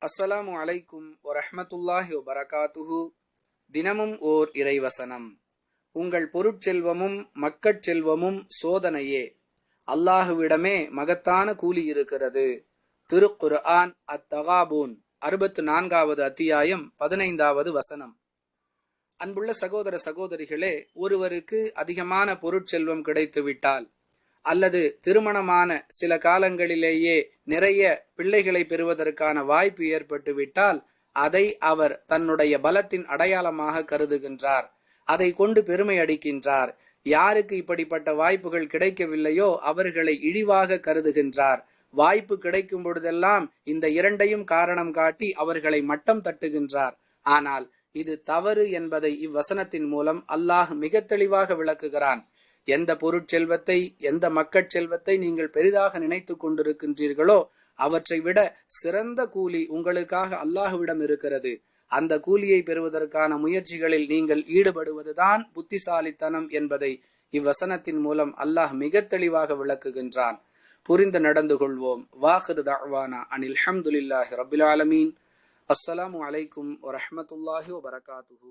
அஸ்ஸலாமு அலைக்கும் வரஹமத்துல்லாஹி வபரகாத்துஹு. தினமும் ஓர் இறைவசனம். உங்கள் பொருட்செல்வமும் மக்கட் செல்வமும் சோதனையே. அல்லாஹுவிடமே மகத்தான கூலி இருக்கிறது. திருக்குர்ஆன் அத்தகாபூன் அறுபத்து நான்காவது அத்தியாயம் பதினைந்தாவது வசனம். அன்புள்ள சகோதர சகோதரிகளே ஒருவருக்கு அதிகமான பொருட்செல்வம் கிடைத்துவிட்டால் அல்லது திருமணமான சில காலங்களிலேயே நிறைய பிள்ளைகளை பெறுவதற்கான வாய்ப்பு ஏற்பட்டுவிட்டால் அதை அவர் தன்னுடைய பலத்தின் அடையாளமாக கருதுகின்றார். அதை கொண்டு பெருமை அடிக்கின்றார். யாருக்கு இப்படிப்பட்ட வாய்ப்புகள் கிடைக்கவில்லையோ அவர்களை இழிவாக கருதுகின்றார். வாய்ப்பு கிடைக்கும் பொழுதெல்லாம் இந்த இரண்டையும் காரணம் காட்டி அவர்களை மட்டம் தட்டுகின்றார். ஆனால் இது தவறு என்பதை இவ்வசனத்தின் மூலம் அல்லாஹ் மிக தெளிவாக விளக்குகிறான். எந்த பொருட்செல்வத்தை எந்த மக்கட் செல்வத்தை நீங்கள் பெரிதாக நினைத்து கொண்டிருக்கின்றீர்களோ அவற்றை விட சிறந்த கூலி உங்களுக்காக அல்லாஹுவிடம் இருக்கிறது. அந்த கூலியை பெறுவதற்கான முயற்சிகளில் நீங்கள் ஈடுபடுவதுதான் புத்திசாலித்தனம் என்பதை இவ்வசனத்தின் மூலம் அல்லாஹ் மிக தெளிவாக விளக்குகின்றான். புரிந்து நடந்து கொள்வோம். வாஹிரு தாவானா அனில் ஹம்துலில்லாஹி ரபில் ஆலமீன். அஸ்ஸலாமு அலைக்கும் வரஹமத்துல்லாஹி வபரகாத்துஹூ.